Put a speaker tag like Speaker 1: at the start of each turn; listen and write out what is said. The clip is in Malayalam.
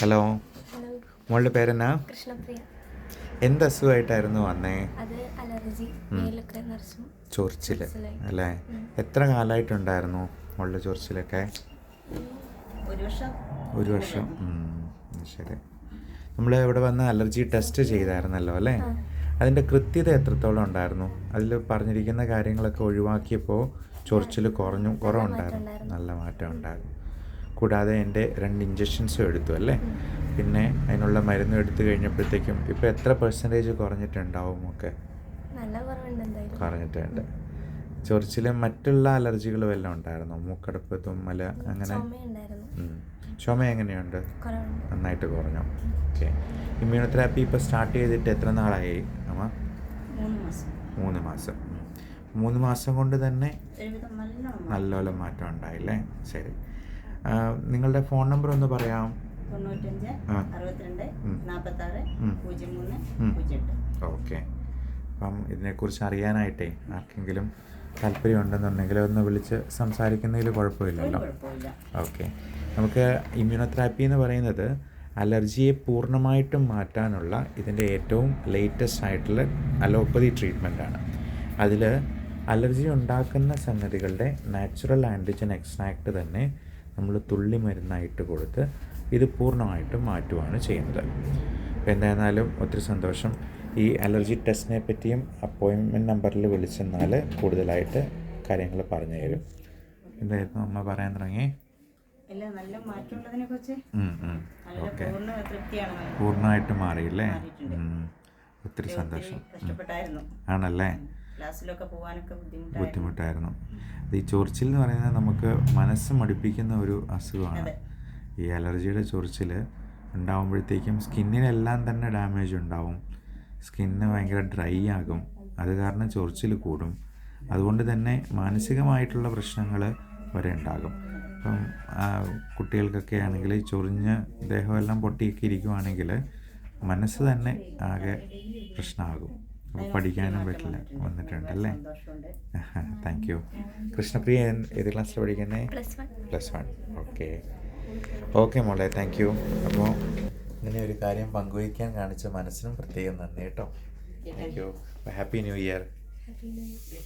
Speaker 1: ഹലോ. മോളുടെ പേരെന്നാ?
Speaker 2: കൃഷ്ണപ്രിയ.
Speaker 1: എന്ത് അസുഖമായിട്ടായിരുന്നു വന്നേ? ചൊറിച്ചിൽ അല്ലേ? എത്ര കാലമായിട്ടുണ്ടായിരുന്നു മോളുടെ ചൊറിച്ചിലൊക്കെ?
Speaker 3: ഒരു വർഷം.
Speaker 1: ഒരു വർഷം. ശരി. നമ്മൾ ഇവിടെ വന്ന് അലർജി ടെസ്റ്റ് ചെയ്തായിരുന്നല്ലോ അല്ലേ? അതിന്റെ കൃത്യത എത്രത്തോളം ഉണ്ടായിരുന്നു? അതിൽ പറഞ്ഞിരിക്കുന്ന കാര്യങ്ങളൊക്കെ ഒഴിവാക്കിയപ്പോൾ ചൊറിച്ചിൽ കുറഞ്ഞു കുറവുണ്ടായിരുന്നു. നല്ല മാറ്റം ഉണ്ടായിരുന്നു. കൂടാതെ എന്റെ രണ്ട് ഇഞ്ചക്ഷൻസും എടുത്തു അല്ലേ? പിന്നെ അതിനുള്ള മരുന്ന് എടുത്തു കഴിഞ്ഞപ്പോഴത്തേക്കും ഇപ്പോൾ എത്ര പെർസെന്റേജ് കുറഞ്ഞിട്ടുണ്ടാവും ഒക്കെ? കുറഞ്ഞിട്ടുണ്ട്. ചൊറിച്ചിൽ മറ്റുള്ള അലർജികൾ വല്ലതും ഉണ്ടായിരുന്നോ? മൂക്കടപ്പ് തുമ്മൽ അങ്ങനെ. ചുമ എങ്ങനെയുണ്ട്? നന്നായിട്ട് കുറഞ്ഞു? ഓക്കെ. ഇമ്മ്യൂണോതെറാപ്പി ഇപ്പോൾ സ്റ്റാർട്ട് ചെയ്തിട്ട് എത്ര നാളായി അമ്മ?
Speaker 3: മൂന്ന് മാസം.
Speaker 1: മൂന്ന് മാസം. കൊണ്ട് തന്നെ
Speaker 3: നല്ലോലം.
Speaker 1: നല്ലപോലെ മാറ്റം ഉണ്ടായില്ലേ? ശരി. നിങ്ങളുടെ ഫോൺ നമ്പർ ഒന്ന് പറയാം. ഓക്കെ. അപ്പം ഇതിനെക്കുറിച്ച് അറിയാനായിട്ടേ ആർക്കെങ്കിലും താല്പര്യമുണ്ടെന്നുണ്ടെങ്കിൽ ഒന്ന് വിളിച്ച് സംസാരിക്കുന്നതിൽ കുഴപ്പമില്ലല്ലോ.
Speaker 3: കുഴപ്പമില്ല
Speaker 1: ഓക്കെ. നമുക്ക് ഇമ്മ്യൂണോതെറാപ്പി എന്ന് പറയുന്നത് അലർജിയെ പൂർണമായിട്ടും മാറ്റാനുള്ള ഇതിന്റെ ഏറ്റവും ലേറ്റസ്റ്റ് ആയിട്ടുള്ള അലോപ്പതി ട്രീറ്റ്മെന്റാണ് അതിൽ അലർജി ഉണ്ടാക്കുന്ന സംഗതികളുടെ നാച്ചുറൽ ആന്റിജൻ എക്സ്ട്രാക്ട് തന്നെ നമ്മൾ തുള്ളി മരുന്നായിട്ട് കൊടുത്ത് ഇത് പൂർണമായിട്ടും മാറ്റുകയാണ് ചെയ്യുന്നത്. അപ്പോൾ എന്തായിരുന്നാലും ഒത്തിരി സന്തോഷം. ഈ അലർജി ടെസ്റ്റിനെ പറ്റിയും അപ്പോയിൻമെന്റ് നമ്പറിൽ വിളിച്ചെന്നാൽ കൂടുതലായിട്ട് കാര്യങ്ങൾ പറഞ്ഞു തരും. എന്തായിരുന്നു അമ്മ പറയാൻ തുടങ്ങി? ഓക്കെ. പൂർണമായിട്ട് മാറിയില്ലേ? ഒത്തിരി സന്തോഷം. ആണല്ലേ?
Speaker 3: ബുദ്ധിമുട്ടായിരുന്നു.
Speaker 1: ഈ ചൊറിച്ചിൽ എന്ന് പറയുന്നത് നമുക്ക് മനസ്സ് മടുപ്പിക്കുന്ന ഒരു അസുഖമാണ്. ഈ അലർജിയുടെ ചൊറിച്ചിൽ ഉണ്ടാകുമ്പോഴത്തേക്കും സ്കിന്നിനെല്ലാം തന്നെ ഡാമേജ് ഉണ്ടാവും. സ്കിന്ന് ഭയങ്കര ഡ്രൈ ആകും. അത് കാരണം ചൊറിച്ചിൽ കൂടും. അതുകൊണ്ട് തന്നെ മാനസികമായിട്ടുള്ള പ്രശ്നങ്ങൾ വരെ ഉണ്ടാകും. ഇപ്പം കുട്ടികൾക്കൊക്കെ ആണെങ്കിൽ ചൊറിഞ്ഞ് ദേഹമെല്ലാം പൊട്ടിയൊക്കെ ഇരിക്കുവാണെങ്കിൽ മനസ്സ് തന്നെ ആകെ പ്രശ്നമാകും. അപ്പോൾ പഠിക്കാനും പറ്റില്ല. വന്നിട്ടുണ്ട്
Speaker 3: അല്ലേ
Speaker 1: താങ്ക് യു കൃഷ്ണപ്രിയ ഏത് ക്ലാസ്സിൽ പഠിക്കുന്നേ? പ്ലസ് വൺ ഓക്കെ ഓക്കെ മോളെ താങ്ക് യു അപ്പോൾ ഇങ്ങനെ ഒരു കാര്യം പങ്കുവയ്ക്കാൻ കാണിച്ച മനസ്സിനും പ്രത്യേകം നന്ദി കേട്ടോ. Thank you happy new year
Speaker 2: happy new year